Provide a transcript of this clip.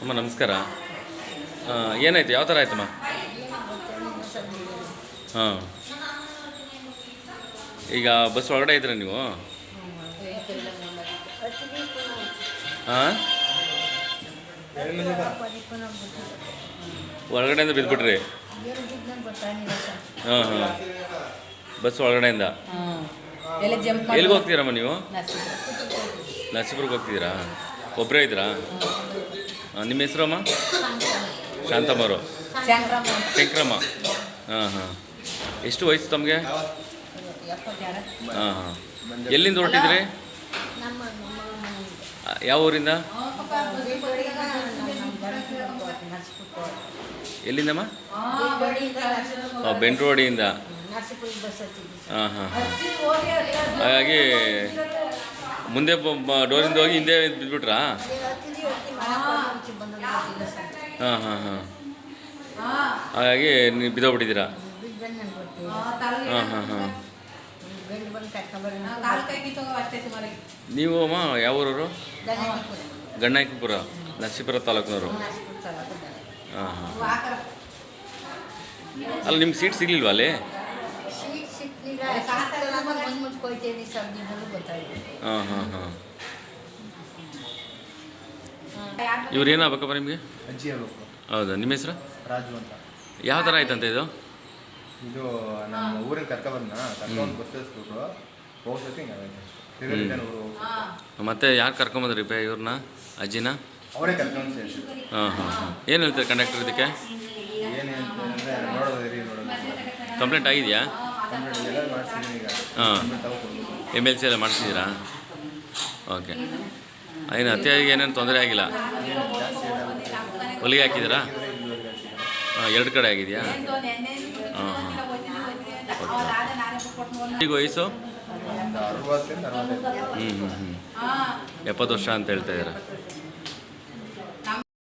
ಅಮ್ಮ ನಮಸ್ಕಾರ. ಏನಾಯ್ತು? ಯಾವ ಥರ ಆಯ್ತಮ್ಮ? ಹಾಂ. ಈಗ ಬಸ್ ಒಳಗಡೆ ಇದ್ದೀರಾ ನೀವು? ಹಾಂ? ಒಳಗಡೆಯಿಂದ ಬಿದ್ದುಬಿಟ್ರಿ ಹಾಂ ಹಾಂ. ಬಸ್ ಒಳಗಡೆಯಿಂದ? ಎಲ್ಲಿಗೆ ಹೋಗ್ತೀರಮ್ಮ ನೀವು? ನರ್ಸಿಪುರ. ನರಸೀಪುರಕ್ಕೆ ಹೋಗ್ತಿದ್ದೀರಾ? ಒಬ್ಬರೇ ಇದ್ದೀರಾ? ನಿಮ್ಮ ಹೆಸರಮ್ಮ ಶಾಂತಮ್ಮರು. ಶಂಕ್ರಮ್ಮ. ಹಾಂ ಹಾಂ. ಎಷ್ಟು ವಯಸ್ಸು ತಮಗೆ? ಹಾಂ ಹಾಂ. ಎಲ್ಲಿಂದ ಹೊರಟಿದ್ರಿ? ಯಾವ ಊರಿಂದ? ಎಲ್ಲಿಂದಮ್ಮ? ಬೆಂಡ್ರೋಡಿಯಿಂದ. ಹಾಂ ಹಾಂ ಹಾಗಾಗಿ ಮುಂದೆ ಡೋರಿಂದ ಹೋಗಿ ಹಿಂದೆ ಬಿದ್ದುಬಿಟ್ರಾ ಹಾಂ ಹಾಂ ಹಾಂ. ಹಾಗಾಗಿ ನೀವು ಬಿದ್ದೋಗ್ಬಿಟ್ಟಿದ್ದೀರಾ? ಹಾಂ ಹಾಂ ಹಾಂ. ನೀವು ಅಮ್ಮ ಯಾವ ಊರವರು? ಗಣ್ಣಾಯಕಪುರ ನರಸೀಪುರ ತಾಲೂಕಿನವರು. ಹಾಂ ಹಾಂ ಅಲ್ಲ ನಿಮ್ಗೆ ಸೀಟ್ ಸಿಗ್ಲಿಲ್ವಾ ಅಲ್ಲಿ? ಹಾಂ ಹಾಂ ಹಾಂ. ಇವ್ರು ಏನಾಗಬೇಕಪ್ಪ ನಿಮಗೆ? ಅಜ್ಜಿ ಆಗಬೇಕು. ಹೌದಾ ನಿಮ್ಮ ಹೆಸರು? ರಾಜು ಅಂತ. ಯಾವ ಥರ ಆಯ್ತಂತ ಇದು? ಇದು ನಮ್ಮ ಊರಿಗೆ ಕರ್ಕ ಬಂದ ಕರ್ಕೊಂಡು ಬಸ್ ಹಸ್ಬಿಟ್ರು ಹೋಗ್ಸತಿ ಮತ್ತೆ ಯಾರು ಕರ್ಕೊಂಬಂದ್ರಿ ಪೇ ಇವ್ರನ್ನ ಅಜ್ಜಿನ? ಅವರೇ ಕರ್ಕೊಂಡು ಹಾಂ ಹಾಂ ಹಾಂ. ಏನು ಹೇಳ್ತಾರೆ ಕಂಡಕ್ಟರ್ ಇದಕ್ಕೆ? ಏನು ನೋಡೋದು ಕಂಪ್ಲೇಂಟ್ ಆಗಿದೆಯಾ? ಕಂಪ್ಲೀಟ್ ಎಲ್ಲ ಮಾಡ್ಸಿದ್ದೀನಿ ಈಗ. ಹಾಂ. ಎಂ ಎಲ್ ಸಿ ಎಲ್ಲ ಮಾಡಿಸಿದ್ದೀರಾ ಓಕೆ. ಏನು ಅತಿಯಾಗಿ ಏನೇನು ತೊಂದರೆ ಆಗಿಲ್ಲ? ಹೊಲಿಗೆ ಹಾಕಿದ್ದೀರಾ? ಹಾಂ ಎರಡು ಕಡೆ ಆಗಿದೆಯಾ? ಹಾಂ ಹಾಂ. ಈಗ ವಯಸ್ಸು? ಹ್ಞೂ ಹ್ಞೂ ಹ್ಞೂ ಎಪ್ಪತ್ತು ವರ್ಷ ಅಂತ ಹೇಳ್ತಾ ಇದ್ದೀರಾ.